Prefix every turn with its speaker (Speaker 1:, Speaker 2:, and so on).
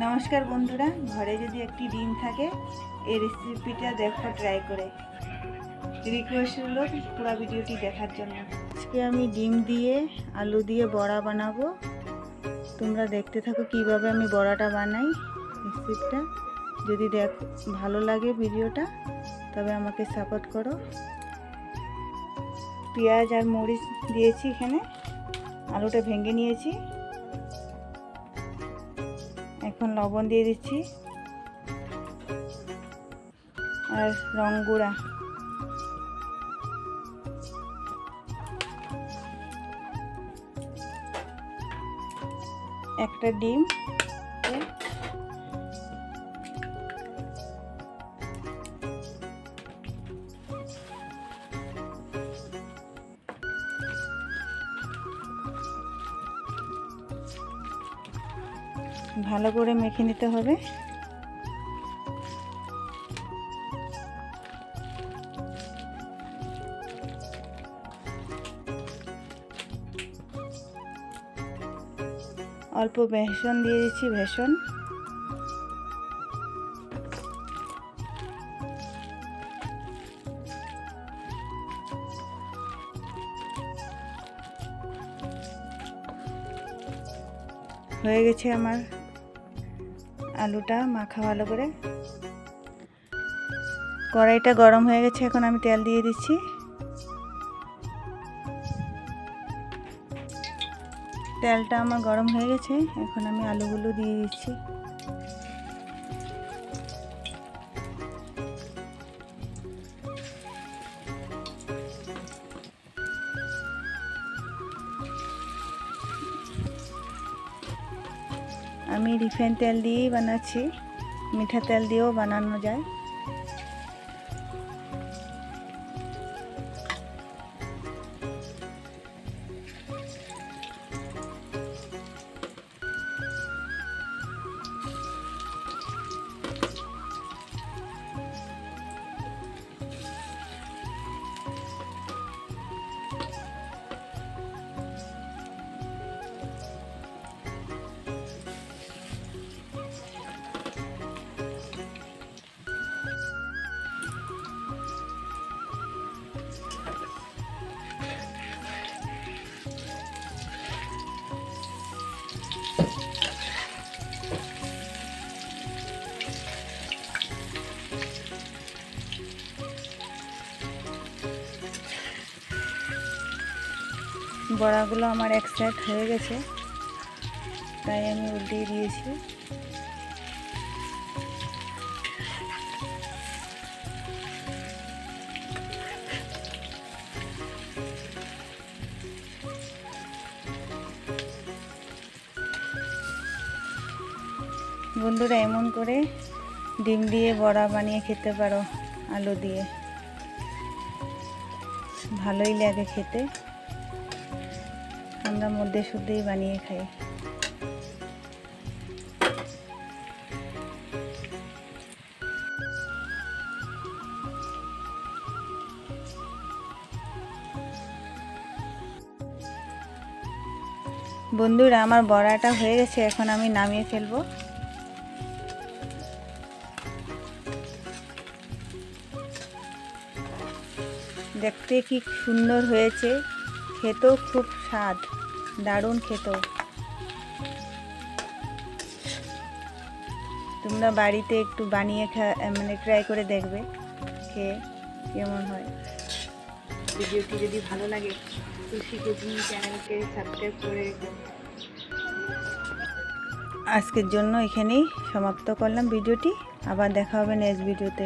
Speaker 1: নমস্কার বন্ধুরা, ঘরে যদি একটি ডিম থাকে, এই রেসিপিটা দেখো ট্রাই করে। রিকোয়েস্ট হলো পুরো ভিডিওটি দেখার জন্য। আজকে আমি ডিম দিয়ে আলু দিয়ে বড়া বানাবো। তোমরা দেখতে থাকো কীভাবে আমি বড়াটা বানাই রেসিপিটা যদি দেখ, ভালো লাগে ভিডিওটা, তবে আমাকে সাপোর্ট করো। পেঁয়াজ আর মরিচ দিয়েছি এখানে। আলুটা ভেঙে নিয়েছি। এখন লবণ দিয়ে দিচ্ছি। আর রং গুঁড়া। একটা ডিম। ভালো করে মেখে নিতে হবে। অল্প বেসন দিয়ে দিচ্ছি বেসন। হয়ে গেছে আমার আলুটা মাখা ভালো করে। কড়াইটা গরম হয়ে গেছে, এখন আমি তেল দিয়ে দিচ্ছি। তেলটা আমার গরম হয়ে গেছে, এখন আমি আলুগুলো দিয়ে দিচ্ছি। আমি রিফাইন তেল দিয়েই বানাচ্ছি মিঠা তেল দিয়েও বানানো যায়। বড়াগুলো আমার এক হয়ে গেছে। তাই আমি উল্টিয়ে দিয়েছি। বন্ধুরা, এমন করে ডিম দিয়ে বড়া বানিয়ে খেতে পারো, আলু দিয়ে। ভালোই লাগে খেতে। আমরা মধ্যে শুদ্ধেই বানিয়ে খাই। বন্ধুরা, আমার বড়াটা হয়ে গেছে, এখন আমি নামিয়ে ফেলব। দেখতে কি সুন্দর হয়েছে। খেতেও খুব স্বাদ দারুণ খেতেও। তোমরা বাড়িতে একটু বানিয়ে খা মানে ট্রাই করে দেখবে খেয়ে কেমন হয়। ভিডিওটি যদি ভালো লাগে খুশি কুকিং চ্যানেলকে সাবস্ক্রাইব করে আজকের জন্য এখানেই সমাপ্ত করলাম ভিডিওটি আবার দেখা হবে নেক্সট ভিডিওতে